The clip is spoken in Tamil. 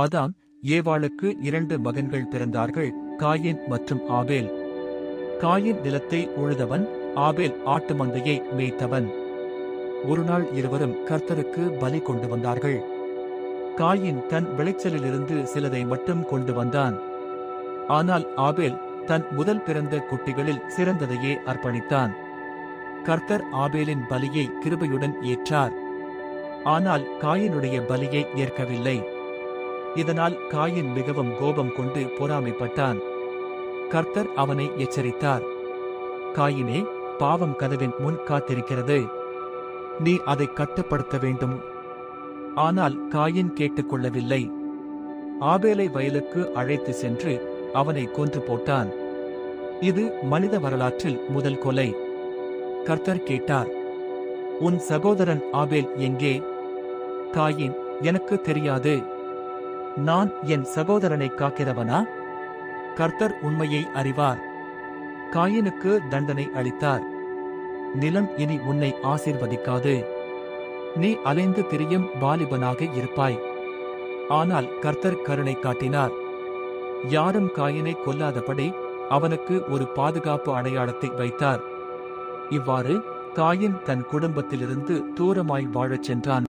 ஆதாம் ஏவாளுக்கு இரண்டு மகன்கள் பிறந்தார்கள் காயின் மற்றும் ஆபேல். காயின் நிலத்தை உழுதவன் ஆபேல் ஆட்டு மந்தையை மேய்த்தவன். ஒருநாள் இருவரும் கர்த்தருக்கு பலி கொண்டு வந்தார்கள். காயின் தன் விளைச்சலிலிருந்து சிலதை மட்டும் கொண்டு வந்தான். ஆனால் ஆபேல் தன் முதல் பிறந்த குட்டிகளில் சிறந்ததையே அர்ப்பணித்தான். கர்த்தர் ஆபேலின் பலியை கிருபையுடன் ஏற்றார். ஆனால் காயினுடைய பலியை ஏற்கவில்லை. இதனால் காயின் மிகவும் கோபம் கொண்டு பொறாமைப்பட்டான். கர்த்தர் அவனை எச்சரித்தார். காயினே பாவம் கதவின் முன் காத்திருக்கிறது. நீ அதை கட்டுப்படுத்த வேண்டும். ஆனால் காயின் கேட்டுக்கொள்ளவில்லை. ஆபேலை வயலுக்கு அழைத்து சென்று அவனை கொன்று போட்டான். இது மனித வரலாற்றில் முதல் கொலை. கர்த்தர் கேட்டார் உன் சகோதரன் ஆபேல் எங்கே? காயின் எனக்கு தெரியாது. நான் என் சகோதரனை காக்கிறவனா? கர்த்தர் உண்மையை அறிவார். காயினுக்கு தண்டனை அளித்தார். நிலம் இனி உன்னை ஆசீர்வதிக்காது. நீ அலைந்து திரியும் வாலிபனாக இருப்பாய். ஆனால் கர்த்தர் கருணை காட்டினார். யாரும் காயினை கொல்லாதபடி அவனுக்கு ஒரு பாதுகாப்பு அடையாளத்தை வைத்தார். இவ்வாறு காயின் தன் குடும்பத்திலிருந்து தூரமாய் வாழச் சென்றான்.